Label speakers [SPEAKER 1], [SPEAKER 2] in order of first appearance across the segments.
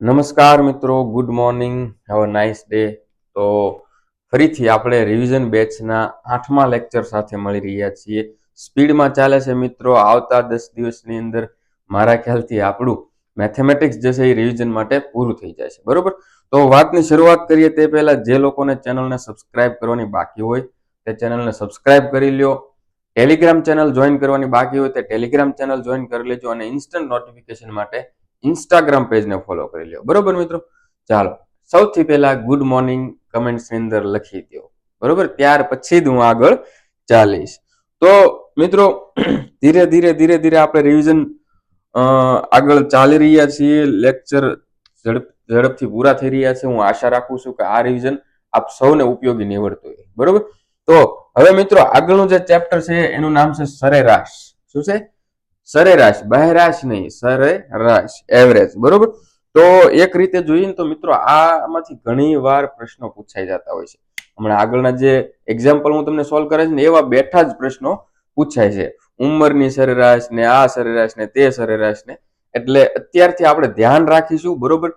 [SPEAKER 1] નમસ્કાર મિત્રો good morning have a nice day તો ફરીથી આપણે રિવિઝન બેચના આઠમા લેક્ચર સાથે મળી રહ્યા છીએ. સ્પીડમાં ચાલે છે મિત્રો, આવતા દસ દિવસની અંદર મારા ખ્યાલથી આપણું મેથેમેટિક્સ જે છે એ રિવિઝન માટે પૂરું થઈ જાય છે. બરોબર? તો વાતની શરૂઆત કરીએ તે પહેલાં જે લોકોને ચેનલને સબસ્ક્રાઇબ કરવાની બાકી હોય તે ચેનલને સબસ્ક્રાઇબ કરી લ્યો. ટેલિગ્રામ ચેનલ જોઈન કરવાની બાકી હોય તે ટેલિગ્રામ ચેનલ જોઈન કરી લેજો અને ઇન્સ્ટન્ટ નોટિફિકેશન માટે ઇન્સ્ટાગ્રામ પેજને ફોલો કરી લ્યો. બરોબર મિત્રો? ચાલો. સૌથી પહેલા ગુડ મોર્નિંગ કમેન્ટ્સની અંદર લખી દો બરોબર? ત્યાર પછી જ હું આગળ ચાલીશ. તો મિત્રો, ધીરે ધીરે ધીરે ધીરે આપણે રિવિઝન આગળ ચાલી રહ્યા છીએ. લેક્ચર ઝડપ, ઝડપથી પૂરા થઈ રહ્યા છે. હું આશા રાખું છું કે આ રિવિઝન આપ સૌને ઉપયોગી નીવડતું હોય. બરોબર? તો હવે મિત્રો, આગળનું જે ચેપ્ટર છે, એનું નામ છે સરેરાશ. શું છે? સરેરાશ, બહેરાશ નહીં, સરેરાશ, એવરેજ, બરોબર? તો એક રીતે જોઈએ તો મિત્રો આમાંથી ઘણી વાર પ્રશ્નો પૂછાઈ જતા હોય છે. હમણાં આગળના જે એક્ઝામ્પલ હું તમને સોલ્વ કરે છે ને, એવા બેઠા જ પ્રશ્નો પૂછાય છે. ઉંમરની સરેરાશ ને, આ સરેરાશ ને, તે સરેરાશ ને. એટલે અત્યારથી આપણે ધ્યાન રાખીશું, બરોબર?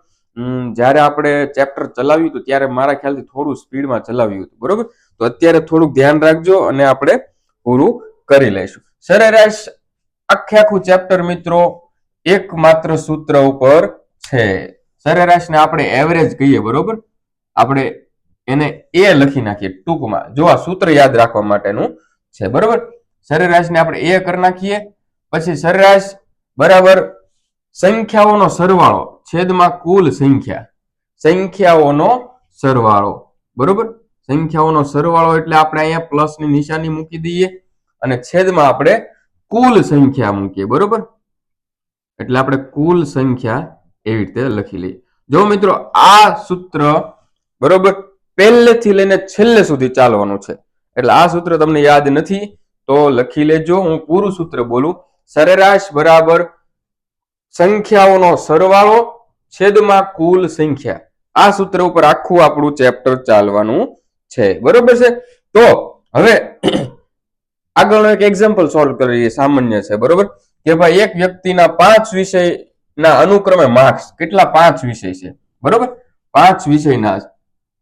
[SPEAKER 1] જ્યારે આપણે ચેપ્ટર ચલાવ્યું હતું, ત્યારે મારા ખ્યાલથી થોડું સ્પીડમાં ચલાવ્યું હતું, બરોબર? તો અત્યારે થોડુંક ધ્યાન રાખજો અને આપણે પૂરું કરી લઈશું. સરેરાશ આખે આખું ચેપ્ટર મિત્રો, એકમાત્ર સૂત્ર ઉપર છે. સરેરાશને આપણે એવરેજ કહીએ, બરોબર? આપણે એને એ લખી નાખીએ ટૂંકમાં. જો આ સૂત્ર યાદ રાખવા માટેનું છે, બરોબર? સરેરાશને આપણે એ કરી નાખીએ. પછી સરેરાશ બરાબર સંખ્યાઓનો સરવાળો, છેદમાં કુલ સંખ્યા. સંખ્યાઓનો સરવાળો, બરોબર? સંખ્યાઓનો સરવાળો એટલે આપણે અહીંયા પ્લસની નિશાની મૂકી દઈએ અને છેદમાં આપણે કુલ સંખ્યા મૂકીએ, બરોબર? એટલે આપણે કુલ સંખ્યા એવી રીતે લખી લઈએ. જો મિત્રો આ સૂત્ર, બરોબર, પહેલેથી લઈને છેલ્લે સુધી ચાલવાનું છે. એટલે આ સૂત્ર તમને યાદ નથી, તો લખી લેજો. હું પૂરું સૂત્ર બોલું. સરેરાશ બરાબર સંખ્યાઓનો સરવાળો છેદમાં કુલ સંખ્યા. આ સૂત્ર ઉપર આખું આપણું ચેપ્ટર ચાલવાનું છે. બરોબર છે? તો હવે આગળનો એક એક્ઝામ્પલ સોલ્વ કરીએ, સામાન્ય છે, બરોબર? કે ભાઈ એક વ્યક્તિના પાંચ વિષયના અનુક્રમે માર્ક્સ કેટલા પાંચ વિષય છે? બરોબર? પાંચ વિષયના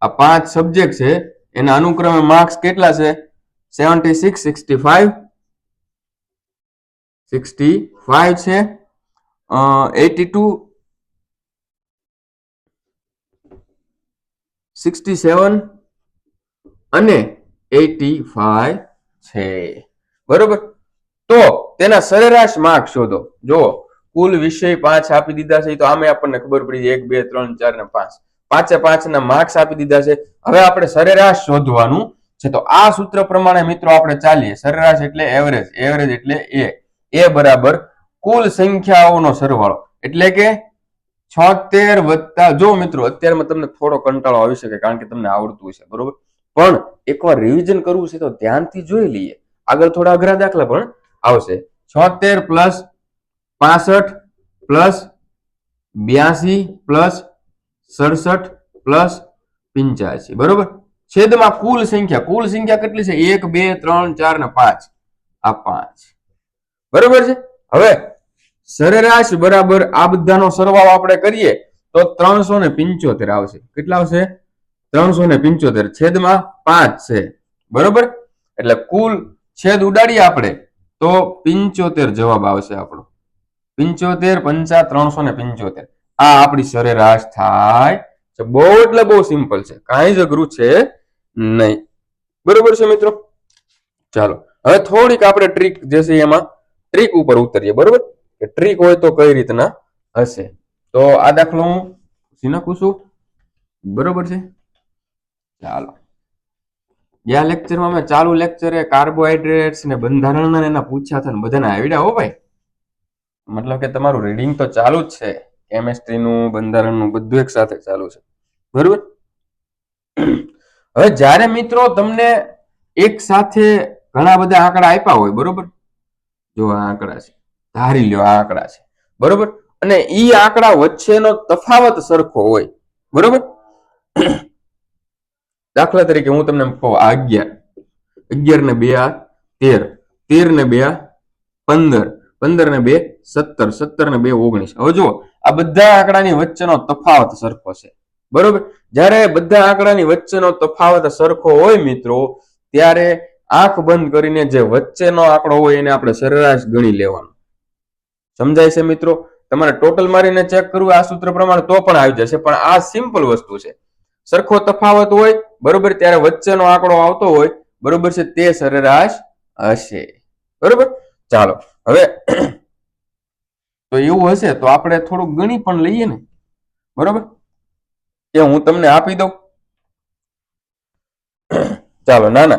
[SPEAKER 1] આ પાંચ સબ્જેક્ટ છે, એના અનુક્રમે માર્ક્સ કેટલા છે? Seventy six sixty five sixty five છે. એટી ટુ સિક્સટી સેવન અને એટી ફાઈવ છે. બરોબર? તો તેના સરેરાશ માર્ક શોધો. જો કુલ વિષય પાંચ આપી દીધા છે તો આમે આપણને ખબર પડી એક, બે, ત્રણ, ચાર ને પાંચ. પાંચે પાંચ ના માર્ક્સ આપી દીધા છે. હવે આપણે સરેરાશ શોધવાનું છે. તો આ સૂત્ર પ્રમાણે મિત્રો આપણે ચાલીએ. સરેરાશ એટલે એવરેજ એવરેજ એટલે એ એ બરાબર કુલ સંખ્યાઓનો સરવાળો. એટલે કે છોતેર વત્તા, જો મિત્રો, અત્યારમાં તમને થોડો કંટાળો આવી શકે કારણ કે તમને આવડતું છે બરોબર? પણ એકવાર રિવિઝન કરવું છે તો ધ્યાનથી જોઈ લઈએ. આગળ થોડા અઘરા દાખલા પણ આવશે. છોતેર પ્લસ પાસઠ પ્લસ બ્યાસી પ્લસ સડસઠ પ્લસ પિંચ્યાસી. બરોબર? છેદમાં કુલ સંખ્યા. કુલ સંખ્યા કેટલી છે? એક, બે, ત્રણ, ચાર ને પાંચ. આ પાંચ. બરોબર છે? હવે સરેરાશ બરાબર આ બધાનો સરવાળો આપણે કરીએ તો ત્રણસો ને પિંચોતેર આવશે. કેટલા આવશે? ત્રણસો ને પિંચોતેર. છેદમાં પાંચ છે. બરોબર? એટલે કુલ છેદ ઉડાડીએ આપણે, તો પિંચોતેર જવાબ આવશે આપણો. પિંચોતેર પંચા ત્રણસો ને પિંચોતેર. આ આપણી સરેરાશ થાય. છે બહુ એટલે બહુ સિમ્પલ છે. કાંઈ જ અઘરું છે નહીં. બરોબર છે મિત્રો? ચાલો. હવે થોડીક આપણે ટ્રીક જે છે એમાં ટ્રીક ઉપર ઉતરીએ, બરોબર? કે ટ્રીક હોય તો કઈ રીતના હશે? તો આ દાખલો હું નાખું છું. બરોબર છે? ચાલો. ગયા લેક્ચરમાં મેં ચાલુ લેક્ચરે કાર્બોહાઈડ્રેટ્સ ને બંધારણના એના પૂછ્યા હતા ને બધાના આવડ્યા હો ભાઈ? મતલબ કે તમારું રીડિંગ તો ચાલુ જ છે. કેમેસ્ટ્રીનું બંધારણનું બધું એક સાથે ચાલુ છે. બરોબર? હવે જ્યારે મિત્રો તમને એક સાથે ઘણા બધા આંકડા આપ્યા હોય, બરોબર? જો આ આંકડા છે, ધારી લ્યો આ આંકડા છે. બરોબર? અને ઈ આંકડા વચ્ચેનો તફાવત સરખો હોય, બરોબર? દાખલા તરીકે હું તમને કહું, આ અગિયાર. અગિયાર ને બે આ તેર. તેર ને બે આ પંદર. પંદર ને બે સત્તર. સત્તર ને બે ઓગણીસ. હવે જુઓ, આ બધા આંકડાની વચ્ચેનો તફાવત સરખો છે. બરોબર? જ્યારે બધા આંકડાની વચ્ચેનો તફાવત સરખો હોય મિત્રો, ત્યારે આંખ બંધ કરીને જે વચ્ચેનો આંકડો હોય એને આપણે સરેરાશ ગણી લેવાનો. સમજાય છે મિત્રો? તમારે ટોટલ મારીને ચેક કરવું, આ સૂત્ર પ્રમાણે તો પણ આવી જશે, પણ આ સિમ્પલ વસ્તુ છે. સરખો તફાવત હોય બરોબર? ત્યારે વચ્ચેનો આંકડો આવતો હોય, બરોબર છે, તે સરેરાશ હશે. બરોબર? ચાલો, હવે તો એવું હશે તો આપણે થોડુંક ગણી પણ લઈએ ને. બરોબર? કે હું તમને આપી દઉં. ચાલો, ના ના.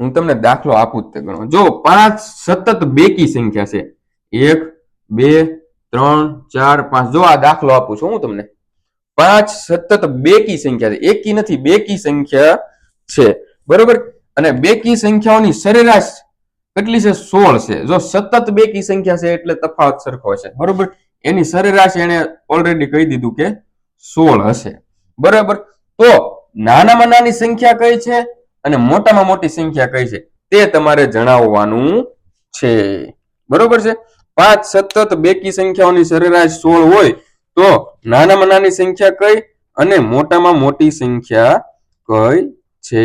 [SPEAKER 1] હું તમને દાખલો આપું જ તે ગણો. જો, પાંચ સતત બેકી સંખ્યા છે. એક, બે, ત્રણ, ચાર, પાંચ. જો આ દાખલો આપું છું હું તમને. પાંચ સતત બે કી સંખ્યા છે. એકી નથી બે કી સંખ્યા છે. બરોબર? અને બે કી સંખ્યાઓની સરેરાશ કેટલી છે? સોળ છે. જો સતત બે કી સંખ્યા છે એટલે તફાવત સરખો છે. બરોબર? એની સરેરાશ એને ઓલરેડી કહી દીધું કે સોળ હશે. બરાબર? તો નાનામાં નાની સંખ્યા કઈ છે? અને મોટામાં મોટી સંખ્યા કઈ છે? તે તમારે જણાવવાનું છે. બરોબર છે? પાંચ સતત બેકી સંખ્યાઓની સરેરાશ સોળ હોય તો નાનામાં નાની સંખ્યા કઈ અને મોટામાં મોટી સંખ્યા કઈ છે?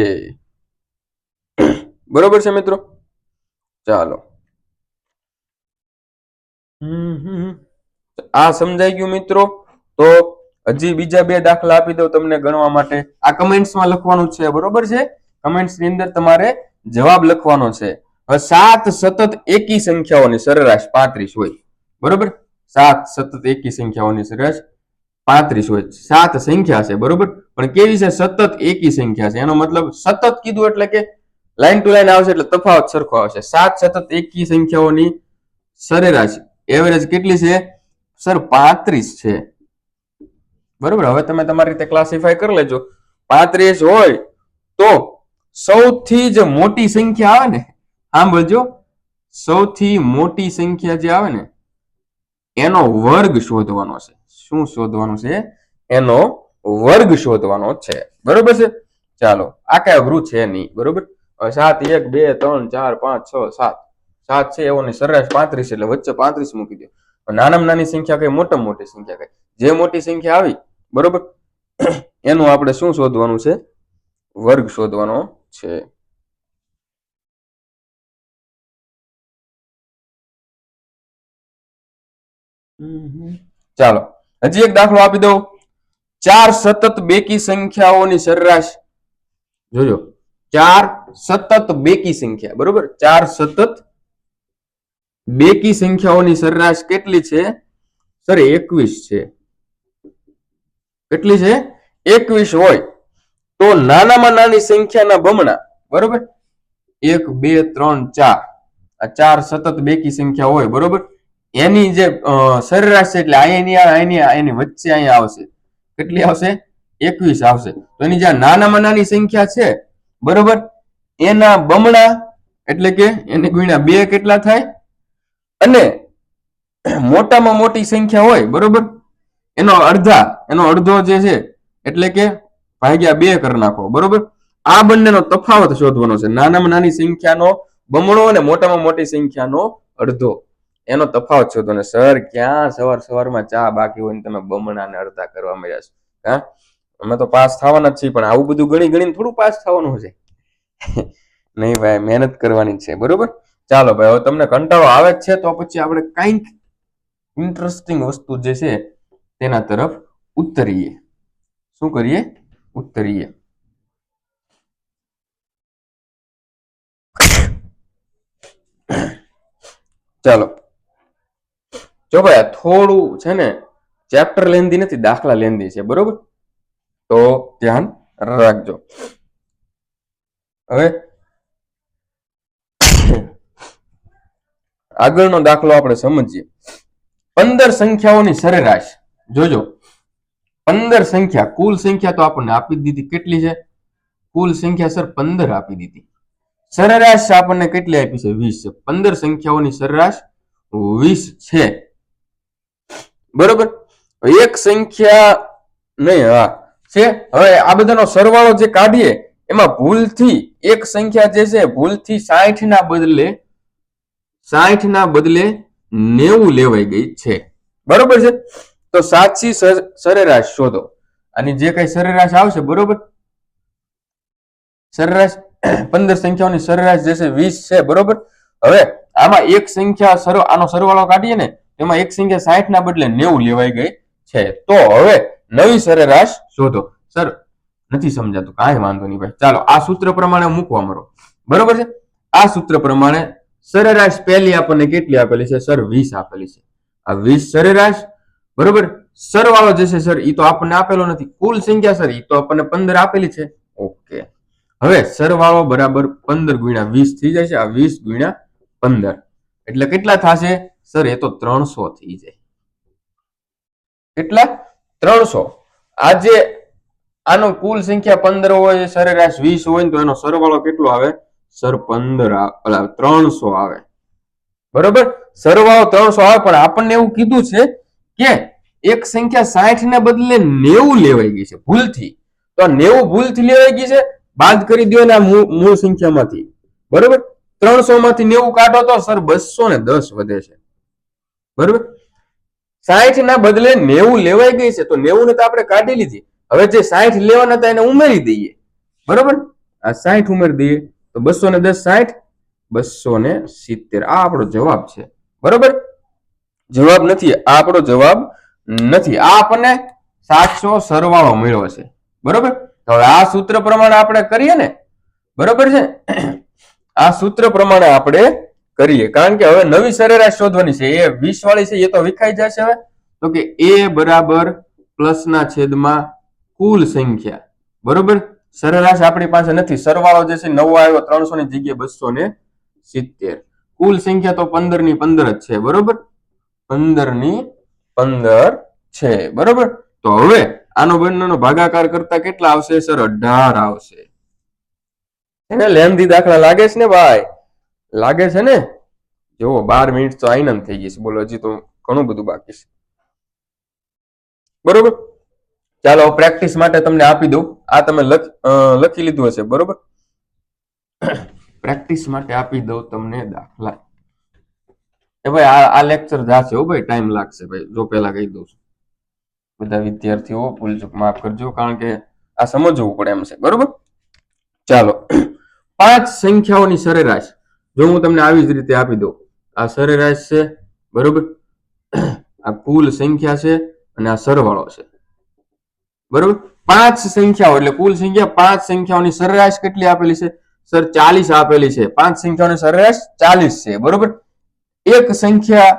[SPEAKER 1] બરોબર છે મિત્રો? ચાલો. આ સમજાઈ ગયું મિત્રો? તો હજી બીજા બે દાખલા આપી દઉં તમને ગણવા માટે. આ કમેન્ટ્સમાં લખવાનું છે, બરોબર છે? કમેન્ટ્સની અંદર તમારે જવાબ લખવાનો છે. સાત સતત એકી સંખ્યાઓની સરેરાશ પાંત્રીસ હોય. બરોબર? સાત સતત એકી સંખ્યાઓની સરેરાશ પાંત્રીસ હોય સાત સંખ્યા છે, બરોબર? પણ કેવી છે? સતત એકી સંખ્યા છે. એનો મતલબ સતત કીધું એટલે કે લાઈન ટુ લાઈન આવશે એટલે તફાવત સરખો આવશે. સાત સતત એકી સંખ્યાઓની સરેરાશ એવરેજ કેટલી છે? સર, પાંત્રીસ છે. બરોબર? હવે તમે તમારી રીતે ક્લાસિફાય કરી લેજો. પાંત્રીસ હોય તો સૌથી જ મોટી સંખ્યા આવે ને? સાંભળજો. સૌથી મોટી સંખ્યા જે આવે ને એનો વર્ગ શોધવાનો છે. શું શોધવાનું છે? એનો વર્ગ શોધવાનો છે. બરોબર છે? ચાલો, આ કઈ અઘરું છે નહીં. બરોબર? સાત, એક, બે, ત્રણ, ચાર, પાંચ, છ, સાત. સાત છે એવો સરેરાશ પાંત્રીસ એટલે વચ્ચે પાંત્રીસ મૂકી દો. નાનામાં નાની સંખ્યા કઈ મોટા મોટી સંખ્યા કઈ? જે મોટી સંખ્યા આવી, બરોબર? એનું આપણે શું શોધવાનું છે? વર્ગ શોધવાનો છે. ચાલો, હજી એક દાખલો આપી દઉં. ચાર સતત બેકી સંખ્યાઓની સરેરાશ. જોજો. ચાર સતત બેકી સંખ્યા, બરોબર? ચાર સતત બેકી સંખ્યાઓની સરેરાશ કેટલી છે? સોરી, એકવીસ છે. કેટલી છે? એકવીસ હોય. તો નાનામાં નાની સંખ્યાના બમણા, બરોબર? એક, બે, ત્રણ, ચાર. આ ચાર સતત બેકી સંખ્યા હોય, બરોબર? એની જે સરેરાશ છે એટલે અહીંની અહીંની એની વચ્ચે અહીંયા આવશે. કેટલી આવશે? એકવીસ આવશે. તો એની જ્યાં નાનામાં નાની સંખ્યા છે, બરોબર? એના બમણા એટલે કે એને ગુણ્યા બે કેટલા થાય? અને મોટામાં મોટી સંખ્યા હોય, બરોબર? એનો અડધા, એનો અડધો જે છે, એટલે કે ભાગ્યા બે કરી નાખો, બરોબર? આ બંનેનો તફાવત શોધવાનો છે. નાનામાં નાની સંખ્યાનો બમણો અને મોટામાં મોટી સંખ્યાનો અડધો. એનો તફાવત શોધવાનો સર ક્યાં સવાર સવારમાં ચા બાકી હોય ને તમે બમણા ને અડધા કરવા મળ્યા છો? હા? અમે તો પાસ થવાના જ છીએ, પણ આવું બધું ગણી ગણીને થોડું પાસ થવાનું છે નહીં ભાઈ, મહેનત કરવાની છે, બરોબર? ચાલો ભાઈ, હવે તમને કંટાળો આવે જ છે, તો પછી આપણે કંઈક ઇન્ટરેસ્ટિંગ વસ્તુ જે છે, તેના તરફ ઉતરીએ. શું કરીએ? ઉતરીએ. ચાલો. જો ભાઈ થોડું છે ને ચેપ્ટર લેન્ધી નથી, દાખલા લેન્ધી છે, બરોબર? તો ધ્યાન રાખજો. હવે આગળનો દાખલો આપણે સમજીએ. પંદર સંખ્યાઓની સરેરાશ. જોજો. પંદર સંખ્યા, કુલ સંખ્યા તો આપણને આપી દીધી કેટલી છે? કુલ સંખ્યા સર પંદર આપી દીધી. સરેરાશ આપણને કેટલી આપી છે? વીસ છે. પંદર સંખ્યાઓની સરેરાશ વીસ છે. બરોબર? એક સંખ્યા નહીં, હા. છે? હવે આ બધાનો સરવાળો જે કાઢીએ, એમાં ભૂલથી એક સંખ્યા જે છે, ભૂલથી સાઠ ના બદલે સાઠ ના બદલે નેવું લેવાઈ ગઈ છે. બરોબર છે? તો સાચી સર- સરેરાશ શોધો. અને જે કઈ સરેરાશ આવશે, બરોબર? સરેરાશ, પંદર સંખ્યાઓની સરેરાશ જે છે, વીસ છે, બરોબર? હવે આમાં એક સંખ્યા આનો સરવાળો કાઢીએ ને એમાં એક સંખ્યા સાઠ ના બદલે નેવું લેવાઈ ગઈ છે. તો હવે નવી સરેરાશ શોધો. સર, નથી સમજાતું, કાંઈ વાંધો નહીં ભાઈ. ચાલો, આ સૂત્ર પ્રમાણે મૂકવા મરો. બરોબર છે? આ સૂત્ર પ્રમાણે સરેરાશ પહેલી આપણને કેટલી આપેલી છે? સર, વીસ આપેલી છે. આ વીસ સરેરાશ, બરોબર? સરવાળો જે છે, સર એ તો આપણને આપેલો નથી. કુલ સંખ્યા, સર એ તો આપણને પંદર આપેલી છે. ઓકે. હવે સરવાળો બરાબર પંદર ગુણ્યા વીસ થઈ જાય છે આ વીસ ગુણ્યા પંદર. એટલે કેટલા થશે? સર, એ તો ત્રણસો થઈ જાય. કેટલા ત્રણસો. આજે આનો કુલ સંખ્યા પંદર હોય, સરેરાશ વીસ હોય તો એનો સરવાળો કેટલો આવે? સર, પંદર ત્રણસો આવે. બરોબર? સરવાળો ત્રણસો આવે, પણ આપણને એવું કીધું છે કે એક સંખ્યા સાઠ ને બદલે નેવું લેવાઈ ગઈ છે, ભૂલથી. તો આ નેવું ભૂલથી લેવાઈ ગઈ છે, બાદ કરી દો ને મૂળ સંખ્યામાંથી. બરોબર? ત્રણસો માંથી નેવું કાઢો તો સર બસો ને દસ વધે છે. બરોબર? સાહીઠ ના બદલે નેવું લેવાઈ ગઈ છે, તો નેવું ને તો આપણે કાઢી લીધી. હવે જે સાઠ લેવાના હતા એને ઉમેરી દઈએ. બરોબર? આ સાઠ ઉમેરી દઈએ, તો બસો ને દસ સાહીઠ, બસો ને સિત્તેર. આ આપણો જવાબ છે. બરોબર? જવાબ નથી, આ આપણો જવાબ નથી. આ આપણને સાતસો સરવાળો મળ્યો છે. બરોબર? હવે આ સૂત્ર પ્રમાણે આપણે કરીએ ને. બરોબર છે? આ સૂત્ર પ્રમાણે આપણે કરીએ. કારણ કે હવે નવી સરેરાશ શોધવાની છે. એ વીસ વાળી છે, એ તો વિખાઈ જશે હવે. તો કે એ બરાબર પ્લસ ના છેદમાં કુલ સંખ્યા. બરોબર? સરેરાશ આપણી પાસે નથી. સરવાળો જે છે, નવો આવ્યો ત્રણસો ની જગ્યાએ બસો ને સિત્તેર. કુલ સંખ્યા તો પંદરની પંદર જ છે. બરોબર? પંદરની પંદર છે. બરોબર? તો હવે આનો બંનેનો ભાગાકાર કરતા કેટલા આવશે? સર, અઢાર આવશે. એને લેન્ધી દાખલા લાગે છે ને ભાઈ? લાગે છે ને? જુઓ, બાર મિનિટ તો આઈનમ થઈ ગઈ છે. બોલો, હજી તો ઘણું બધું બાકી છે. બરોબર? ચાલો પ્રેક્ટિસ માટે તમને આપી દઉં. આ તમે લખ- લીધું હશે, બરોબર? પ્રેક્ટિસ માટે આપી દઉં તમને દાખલા. એ ભાઈ, આ આ લેક્ચર જાશે હો ભાઈ, ટાઈમ લાગશે ભાઈ, જો પેલા કહી દઉં છું. બધા વિદ્યાર્થીઓ ભૂલચૂક માફ કરજો, કારણ કે આ સમજવું પડે એમ છે. બરોબર? ચાલો. પાંચ સંખ્યાઓની સરેરાશ. જો હું તમને આવી જ રીતે આપી દઉં, આ સરેરાશ છે, બરોબર? આ કુલ સંખ્યા છે અને આ સરવાળો છે. બરોબર? પાંચ સંખ્યાઓ, એટલે કુલ સંખ્યા પાંચ સંખ્યાઓની સરેરાશ કેટલી આપેલી છે? સર, ચાલીસ આપેલી છે. પાંચ સંખ્યાઓની સરેરાશ ચાલીસ છે, બરોબર? એક સંખ્યા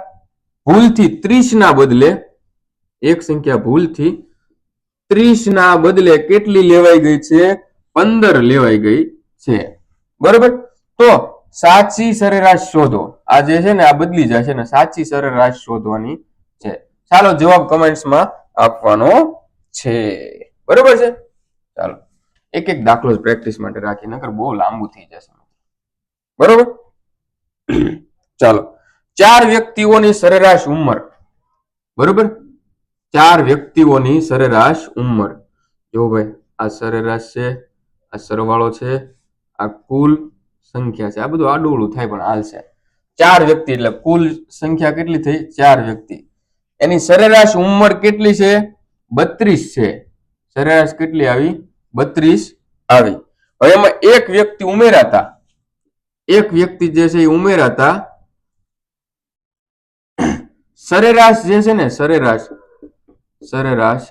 [SPEAKER 1] ભૂલથી ત્રીસ ના બદલે, એક સંખ્યા ભૂલથી ત્રીસ ના બદલે કેટલી લેવાઈ ગઈ છે? પંદર લેવાઈ ગઈ છે. બરોબર? તો સાચી સરેરાશ શોધો. આ જે છે ને, આ બદલી જશે ને, સાચી સરેરાશ શોધવાની છે. ચાલો, જવાબ કમેન્ટ્સમાં આપવાનો છે. બરોબર છે? ચાલો. એક એક દાખલો પ્રેક્ટિસ માટે રાખી નકર બહુ લાંબુ થઈ જશે. બરોબર? ચાલો. ચાર વ્યક્તિઓની સરેરાશ ઉંમર. બરોબર? ચાર વ્યક્તિઓની સરેરાશ ઉંમર. જો ભાઈ, આ સરેરાશ છે, આ સરવાળો છે, આ કુલ સંખ્યા છે. આ બધું આડું થાય પણ હાલશે ચાર વ્યક્તિ એટલે કુલ સંખ્યા કેટલી થઈ? ચાર વ્યક્તિ. એની સરેરાશ ઉંમર કેટલી છે? બત્રીસ છે. સરેરાશ કેટલી આવી? બત્રીસ આવી. હવે એમાં એક વ્યક્તિ ઉમેરાતા. એક વ્યક્તિ જે છે એ ઉમેરાતા. સરેરાશ જે છે ને, સરેરાશ સરેરાશ,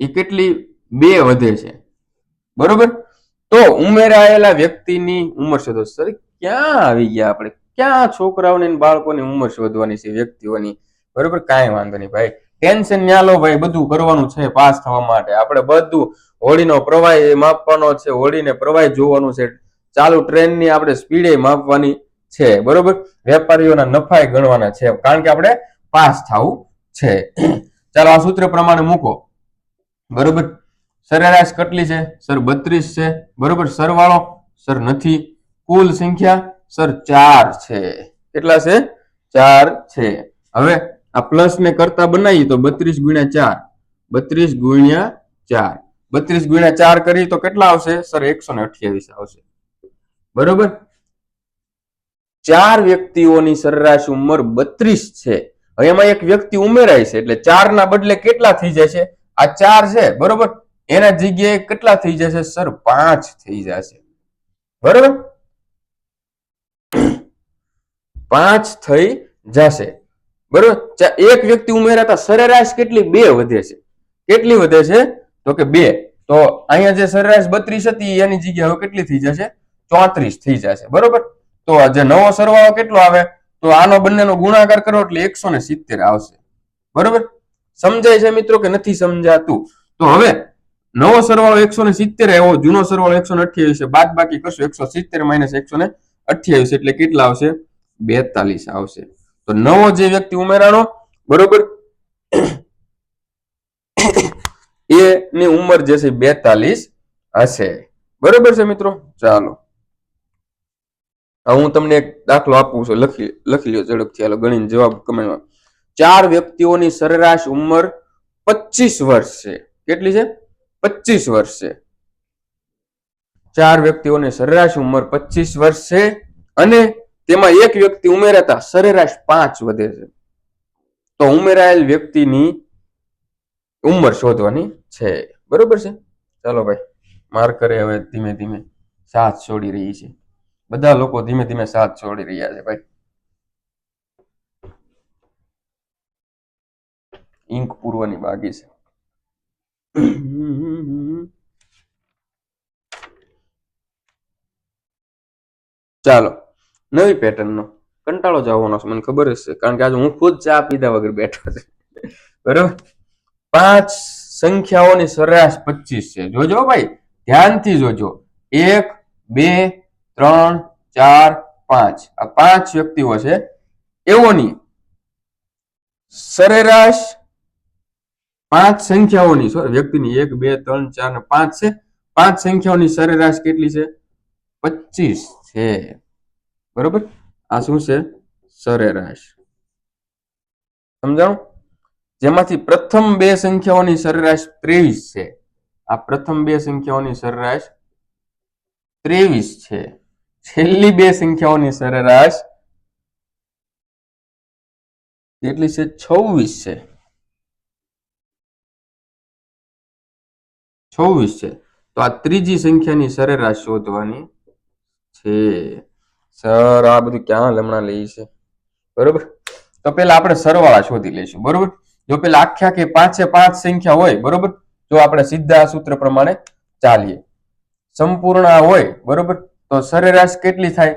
[SPEAKER 1] એ કેટલી? બે વધે છે. બરોબર? તો ઉમેરાયેલા વ્યક્તિની ઉંમર શોધો. સર, ક્યાં આવી ગયા આપણે? ક્યાં છોકરાઓની બાળકોની ઉંમર શોધવાની છે વ્યક્તિઓની? બરોબર, કાંઈ વાંધો નહીં ભાઈ. ટેન્શન ન્યા લો ભાઈ, બધું કરવાનું છે પાસ થવા માટે. આપણે બધું હોળીનો પ્રવાહ માપવાનો છે, હોળીને પ્રવાહ જોવાનું છે. ચાલુ ટ્રેનની આપણે સ્પીડે માપવાની છે, બરોબર? વેપારીઓના નફાએ ગણવાના છે, કારણ કે આપણે પાસ થવું છે. ચાલો આ સૂત્ર પ્રમાણે મૂકો. બરોબર? સરેરાશ કેટલી છે? સર, બત્રીસ છે. બરોબર? સરવાળો સર નથી. કુલ સંખ્યા સર ચાર છે. કેટલા છે? ચાર છે. હવે આ પ્લસ ને કરતા બનાવીએ તો બત્રીસ ગુણ્યા ચાર. બત્રીસ ગુણ્યા ચાર. બત્રીસ ગુણ્યા ચાર કરીએ તો કેટલા આવશે? સર, એકસો ને અઠ્યાવીસ આવશે. બરોબર? ચાર વ્યક્તિઓની સરેરાશ ઉંમર બત્રીસ છે. હવે એમાં એક વ્યક્તિ ઉમેરાય છે. એટલે ચાર ના બદલે કેટલા થઈ જાય છે? આ ચાર છે. બરોબર? એના જગ્યાએ કેટલા થઈ જશે સર? પાંચ થઈ જશે. બરોબર? પાંચ થઈ જશે. બરોબર? એક વ્યક્તિ ઉમેરાતા સરેરાશ કેટલી? બે વધે છે. કેટલી વધે છે? તો કે બે. તો અહીંયા જે સરેરાશ બત્રીસ હતી, એની જગ્યાએ હવે કેટલી થઈ જશે? ચોત્રીસ થઈ જશે. બરોબર? તો જે નવો સરવાળો કેટલો આવે? તો આનો બંનેનો ગુણાકાર કરો એટલે એકસો ને સિત્તેર આવશે. બરોબર? સમજાય છે મિત્રો કે નથી સમજાતું? તો હવે નવો સરવાળો એકસો ને સિત્તેર આવ્યો, જૂનો સરવાળો એકસો ને અઠ્યાવીસ બાદ બાકી કરશું એકસો સિત્તેર માઇનસ એકસો ને અઠ્યાવીસ એટલે કેટલા આવશે? બેતાલીસ આવશે. તો નવો જે વ્યક્તિ ઉમેરાણો, બરોબર? એની ઉંમર જે છે બેતાલીસ હશે. બરોબર છે મિત્રો? ચાલો. હું તમને એક દાખલો આપું છું. લખી લખી લ્યો ઝડપથી. હાલો, ગણીને જવાબ કમેન્ટમાં. ચાર વ્યક્તિઓની સરેરાશ ઉંમર પચીસ વર્ષ છે. કેટલી છે? પચીસ વર્ષ. છે ચાર વ્યક્તિઓની સરેરાશ ઉંમર પચીસ વર્ષ છે અને તેમાં એક વ્યક્તિ ઉમેરાતા સરેરાશ પાંચ વધે છે. તો ઉમેરાયેલ વ્યક્તિની ઉંમર શોધવાની છે. બરોબર છે? ચાલો ભાઈ, માર્કરે હવે ધીમે ધીમે સાથ છોડી રહી છે. બધા લોકો ધીમે ધીમે સાથ છોડી રહ્યા છે ભાઈ. ઇંક પૂરવાની બાકી છે. ચાલો, નવી પેટર્નનો કંટાળો જવાનો છે, મને ખબર જ છે, કારણ કે આજે હું ખુદ ચા પીધા વગર બેઠો છે. બરોબર? પાંચ સંખ્યાઓની સરેરાશ પચીસ છે. જોજો ભાઈ, ધ્યાનથી જોજો. એક, બે, ત્રણ, ચાર, પાંચ. આ પાંચ વ્યક્તિઓ છે. એઓની સરેરાશ પાંચ સંખ્યાઓની sorry, વ્યક્તિની એક બે ત્રણ ચાર ને પાંચ છે. પાંચ સંખ્યાઓની સરેરાશ કેટલી છે? પચીસ છે. બરોબર? આ શું છે? સરેરાશ. સમજાણું? જેમાંથી પ્રથમ બે સંખ્યાઓની સરેરાશ ત્રેવીસ છે. આ પ્રથમ બે સંખ્યાઓની સરેરાશ ત્રેવીસ છે. છેલ્લી બે સંખ્યાઓની સરેરાશ કેટલી છે? છવ્વીસ છે. છવ્વીસ છે. તો આ ત્રીજી સંખ્યાની સરેરાશ શોધવાની છે. સર, આ બધું ક્યાં લમણા લઈ છે? બરોબર? તો પેલા આપણે સરવાળા શોધી લઈશું. બરોબર? જો પેલા આખ્યા કે પાંચે પાંચ સંખ્યા હોય, બરોબર? જો આપણે સીધા સૂત્ર પ્રમાણે ચાલીએ. સંપૂર્ણ હોય, બરોબર? તો સરેરાશ કેટલી થાય?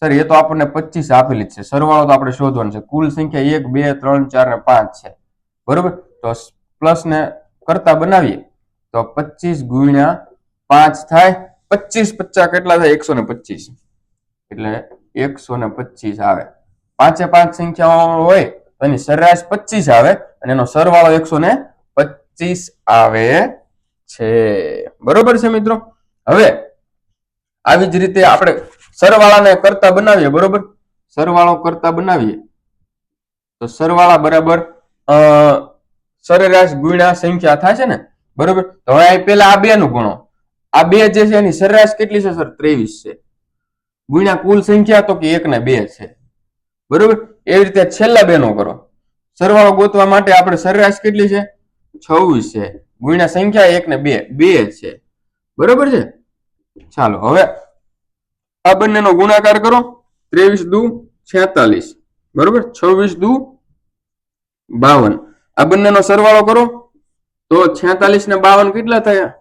[SPEAKER 1] સર, એ તો આપણને પચીસ આપેલી જ છે. સરવાળો તો આપણે શોધવાનો છે. કુલ સંખ્યા એક, બે, ત્રણ, ચાર ને પાંચ છે. બરોબર? તો પ્લસ ને કરતા બનાવીએ. તો પચીસ ગુણ્યા પાંચ થાય. પચીસ પચાસ કેટલા થાય? એકસો ને પચીસ. એટલે એકસો ને પચીસ આવે. પાંચે પાંચ સંખ્યાઓ હોય તો એની સરેરાશ પચીસ આવે અને એનો સરવાળો એકસો ને પચીસ આવે છે. બરોબર છે મિત્રો? હવે આવી જ રીતે આપણે સરવાળાને કરતા બનાવીએ, બરોબર? સરવાળો કરતા બનાવીએ. તો સરવાળા બરાબર સરેરાશ ગુણ્યા સંખ્યા થાય છે ને? બરોબર? તો હવે પેલા આ બે નું ગુણો. આ બે જે છે એની સરેરાશ કેટલી છે સર? ત્રેવીસ છે. ગુણ્યા કુલ સંખ્યા તો કે એક ને બે છે. બરોબર? એવી રીતે છેલ્લા બે નો કરો. સરવાળો ગોતવા માટે આપણે સરેરાશ કેટલી છે? છવ્વીસ છે. ગુણ્યા સંખ્યા એક ને બે. બે છે. બરોબર છે? ચાલો, હવે આ બંનેનો ગુણાકાર કરો. ત્રેવીસ દુ છેતાલીસ. બરોબર? છવ્વીસ દુ બાવન. આ બંનેનો સરવાળો કરો. તો છેતાલીસ ને બાવન કેટલા થયા?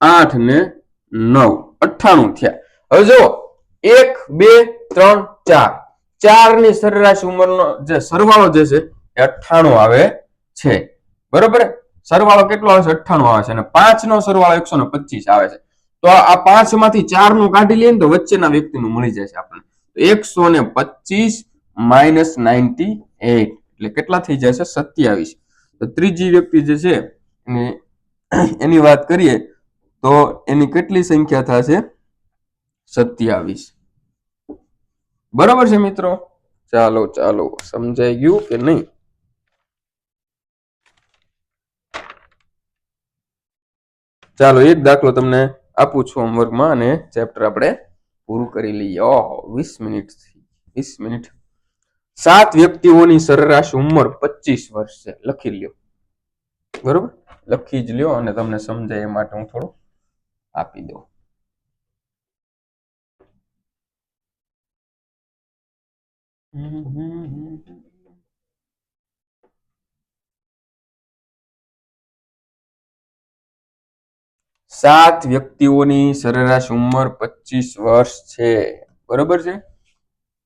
[SPEAKER 1] આઠ ને નવ. અઠ્ઠાણું થયા. હવે જો એક, બે, ત્રણ, ચાર. ચારની સરેરાશ ઉંમરનો જે સરવાળો જે છે, એ અઠ્ઠાણું આવે છે. બરોબર? સરવાળો કેટલો આવે છે? અઠ્ઠાણું આવે છે. અને પાંચ નો સરવાળો એકસો ને પચીસ આવે છે. તો આ પાંચમાંથી ચારનું કાઢી લઈએ ને તો વચ્ચેના વ્યક્તિનું મળી જશે આપણને. એકસો ને પચીસ માઇનસ નાઇન્ટી એટ. એટલે કેટલા થઈ જશે? સત્યાવીસ. તો ત્રીજી વ્યક્તિ જે છે એની એની વાત કરીએ, તો એની કેટલી સંખ્યા થશે? સત્યાવીસ. બરાબર છે મિત્રો? ચાલો ચાલો, સમજાઈ ગયું કે નહીં? ચાલો, એક દાખલો તમને આપું છું હોમવર્કમાં અને ચેપ્ટર આપણે પૂરું કરી લઈએ. ઓહો, વીસ મિનિટ વીસ મિનિટ. સાત વ્યક્તિઓની સરેરાશ ઉંમર પચીસ વર્ષ છે. લખી લ્યો. બરોબર? લખી જ લ્યો અને તમને સમજાય એ માટે હું થોડું આપી દઉં. સાત વ્યક્તિઓની સરેરાશ ઉંમર પચીસ વર્ષ છે. બરોબર છે?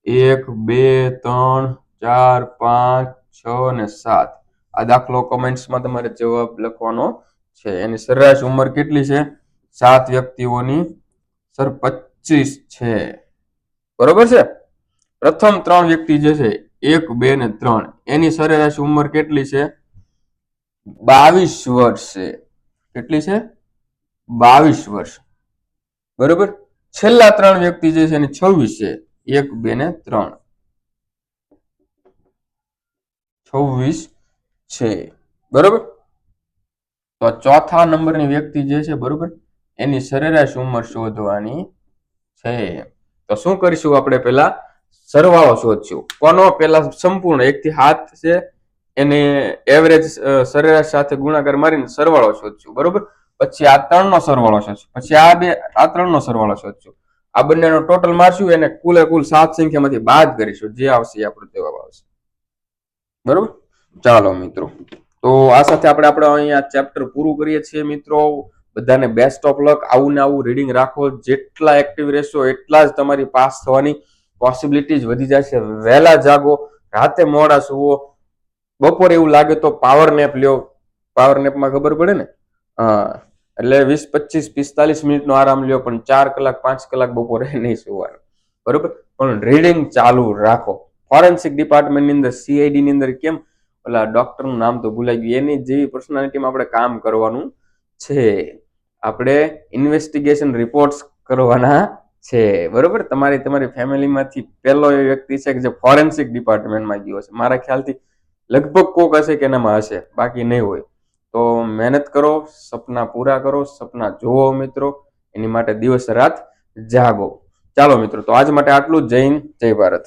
[SPEAKER 1] એક, બે, ત્રણ, ચાર, પાંચ, છ અને સાત. આ દાખલો કમેન્ટ્સમાં તમારે જવાબ લખવાનો છે. એની સરેરાશ ઉંમર કેટલી છે? સાત વ્યક્તિઓની સર પચીસ છે. બરોબર છે? પ્રથમ ત્રણ વ્યક્તિ જે છે, એક, બે ને ત્રણ. એની સરેરાશ ઉંમર કેટલી છે? બાવીસ વર્ષ. છે કેટલી છે? બાવીસ વર્ષ. બરોબર? છેલ્લા ત્રણ વ્યક્તિ જે છે, એની છવ્વીસ છે. એક, બે ને ત્રણ. છવ્વીસ છે. બરોબર? તો ચોથા નંબરની વ્યક્તિ જે છે, બરોબર? એની સરેરાશ ઉંમર શોધવાની છે. તો શું કરીશું આપણે પેલા સરવાળો શોધશું. કોનો? પેલા સંપૂર્ણ એક થી હાથ છે. એને એવરેજ સરેરાશ સાથે ગુણાકાર મારીને સરવાળો શોધશું. બરોબર? પછી આ ત્રણનો સરવાળો શોધશું. પછી આ બે, આ ત્રણનો સરવાળો શોધશું. આ બંનેનો ટોટલ મારશું, એને કુલે કુલ સાત સંખ્યામાંથી બાદ કરીશું. જે આવશે આપણો જવાબ આવશે. બરોબર? ચાલો મિત્રો. તો આ સાથે આપણે આપણે અહીંયા ચેપ્ટર પૂરું કરીએ છીએ મિત્રો. બધાને બેસ્ટ ઓફ લક આવું ને આવું રીડિંગ રાખો. જેટલા એક્ટિવ રહેશો, એટલા જ તમારી પાસ થવાની પોસિબિલિટીઝ વધી જશે. વહેલા જાગો, રાતે મોડા સુવો. બપોરે એવું લાગે તો પાવર નેપ લ્યો. પાવર નેપમાં ખબર પડે ને? હા. એટલે વીસ, પચીસ, પિસ્તાલીસ મિનિટનો આરામ લ્યો, પણ ચાર કલાક, પાંચ કલાક બપોરે નહીં સુવાનું. બરોબર? પણ રીડિંગ ચાલુ રાખો. ફોરેન્સિક ડિપાર્ટમેન્ટની અંદર સીઆઈડી ની અંદર કેમ ઓલા ડોક્ટરનું નામ તો ભૂલાઈ ગયું. એની જેવી પર્સનાલિટીમાં આપણે કામ કરવાનું છે. આપણે ઇન્વેસ્ટિગેશન રિપોર્ટ્સ કરવાના છે. બરોબર? તમારી તમારી ફેમિલીમાંથી પહેલો એ વ્યક્તિ છે કે જે ફોરેન્સિક ડિપાર્ટમેન્ટમાં ગયો છે. મારા ખ્યાલથી લગભગ કોક હશે કે એનામાં હશે. બાકી નહીં હોય. તો મહેનત કરો, સપના પૂરા કરો, સપના જોવો મિત્રો. એની માટે દિવસ રાત જાગો. ચાલો મિત્રો, તો આજ માટે આટલું જ. હિન્દ, જય ભારત.